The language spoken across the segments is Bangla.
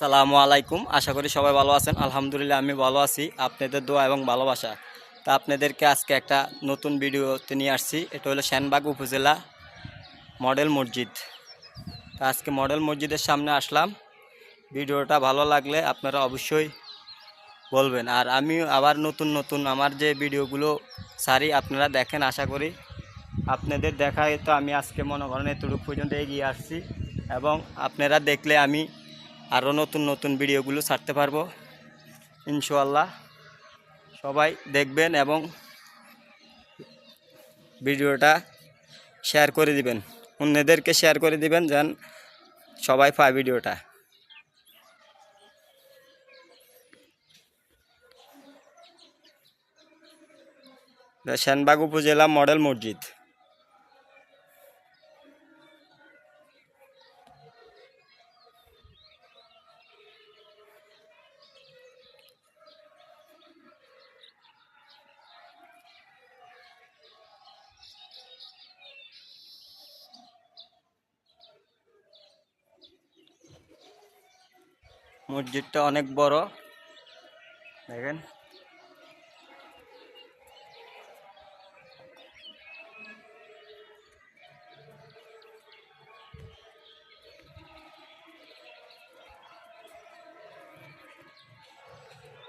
সালামু আলাইকুম। আশা করি সবাই ভালো আছেন। আলহামদুলিল্লাহ, আমি ভালো আছি। আপনাদের দোয়া এবং ভালোবাসা। তা আপনাদেরকে আজকে একটা নতুন ভিডিওতে নিয়ে আসছি। এটা হলো শ্যানবাগ উপজেলা মডেল মসজিদ। তা আজকে মডেল মসজিদের সামনে আসলাম। ভিডিওটা ভালো লাগলে আপনারা অবশ্যই বলবেন। আর আমি আবার নতুন নতুন আমার যে ভিডিওগুলো সারি আপনারা দেখেন, আশা করি আপনাদের দেখায়। তো আমি আজকে মনে করেন এতটুকু পর্যন্ত এগিয়ে আসছি। এবং আপনারা দেখলে আমি আরও নতুন নতুন ভিডিওগুলো ছাড়তে পারব ইনশাল্লাহ সবাই দেখবেন এবং ভিডিওটা শেয়ার করে দিবেন। অন্যদেরকে শেয়ার করে দিবেন যেন সবাই পায় ভিডিওটা। শ্যানবাগ উপজেলা মডেল মসজিদ। মসজিদটা অনেক বড়। দেখেন।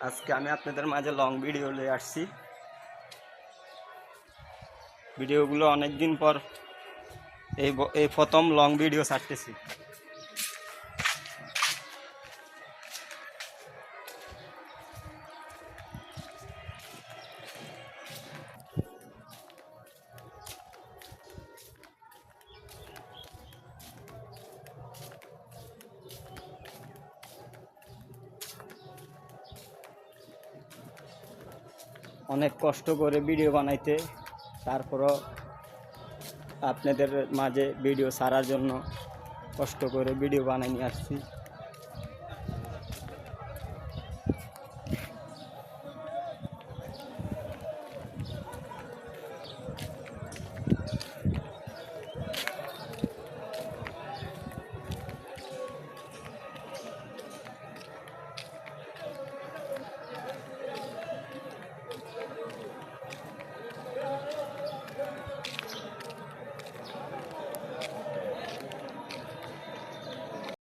আজকে আমি আপনাদের মাঝে লং ভিডিও নিয়ে আসছি। ভিডিওগুলো অনেক দিন পর এই এই প্রথম লং ভিডিও ছাড়তেছি। অনেক কষ্ট করে ভিডিও বানাইতে, তারপরও আপনাদের মাঝে ভিডিও ছাড়ার জন্য কষ্ট করে ভিডিও বানাই নিয়ে আসছি।